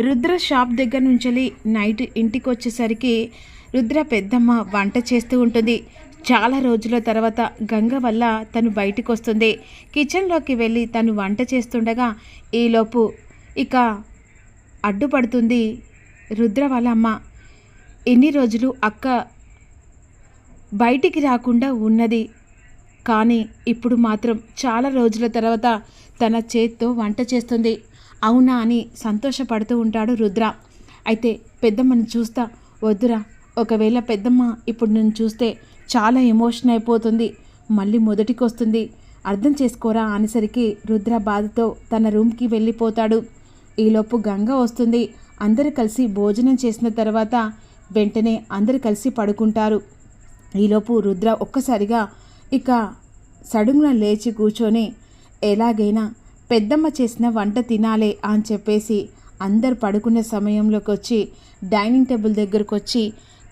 Rudra shop దగ్గర నుంచి night ఇంటికి వచ్చేసరికి రుద్ర పెద్దమ్మ వంట చేస్తూ ఉంటుంది. చాలా రోజుల తర్వాత గంగ వల్ల తను బయటికి వస్తుంది కిచెన్లోకి వెళ్ళి తను వంట చేస్తుండగా ఈలోపు ఇక అడ్డుపడుతుంది రుద్ర వాళ్ళ అమ్మ. ఎన్ని రోజులు అక్క బయటికి రాకుండా ఉన్నది. కానీ ఇప్పుడు మాత్రం చాలా రోజుల తర్వాత తన చేత్తో వంట చేస్తుంది. అవునా అని సంతోషపడుతూ ఉంటాడు రుద్ర. అయితే పెద్దమ్మని చూస్తా వద్దురా ఒకవేళ పెద్దమ్మ ఇప్పుడు నేను చూస్తే చాలా ఎమోషన్ అయిపోతుంది మళ్ళీ మొదటికి వస్తుంది అర్థం చేసుకోరా అనేసరికి రుద్ర బాధతో తన రూమ్కి వెళ్ళిపోతాడు. ఈలోపు గంగ వస్తుంది. అందరు కలిసి భోజనం చేసిన తర్వాత వెంటనే అందరు కలిసి పడుకుంటారు. ఈలోపు రుద్ర ఒక్కసారిగా ఇక సడుగున లేచి కూర్చొని ఎలాగైనా పెద్దమ్మ చేసిన వంట తినాలే అని చెప్పేసి అందరు పడుకునే సమయంలోకి వచ్చి డైనింగ్ టేబుల్ దగ్గరకు వచ్చి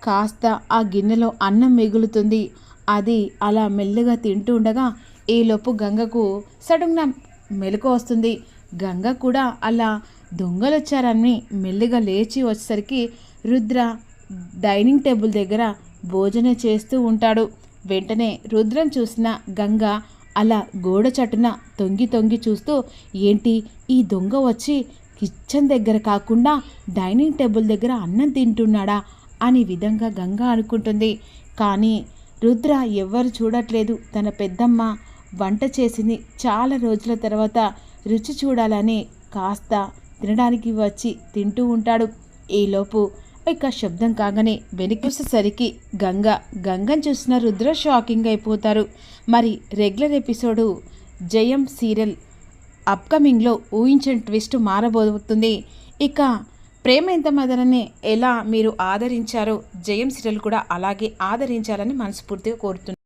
కాస్త ఆ గిన్నెలో అన్నం మిగులుతుంది. అది అలా మెల్లగా తింటూ ఉండగా ఈలోపు గంగకు సడన్గా మెలకు వస్తుంది. గంగ కూడా అలా దొంగలొచ్చారని మెల్లిగా లేచి వచ్చేసరికి రుద్ర డైనింగ్ టేబుల్ దగ్గర భోజనం చేస్తూ ఉంటాడు. వెంటనే రుద్రం చూసిన గంగ అలా గోడ చటున తొంగి తొంగి చూస్తూ ఏంటి ఈ దొంగ వచ్చి కిచెన్ దగ్గర కాకుండా డైనింగ్ టేబుల్ దగ్గర అన్నం తింటున్నాడా? అని విధంగా గంగ అనుకుంటుంది. కానీ రుద్ర ఎవ్వరు చూడట్లేదు. తన పెద్దమ్మ వంట చేసింది చాలా రోజుల తర్వాత రుచి చూడాలని కాస్త తినడానికి వచ్చి తింటూ ఉంటాడు. ఈలోపు ఇక శబ్దం కాగానే వెనకొచ్చేసరికి గంగ గంగను చూసిన రుద్ర షాకింగ్ అయిపోతారు. మరి రెగ్యులర్ ఎపిసోడు జయం సీరియల్ అప్కమింగ్లో ఊహించిన ట్విస్ట్ మారబోతుంది. ఇక ప్రేమ ఎంత మదనని ఎలా మీరు ఆదరించారో జయం సీరియల్ కూడా అలాగే ఆదరించాలని మనస్ఫూర్తిగా కోరుతున్నాను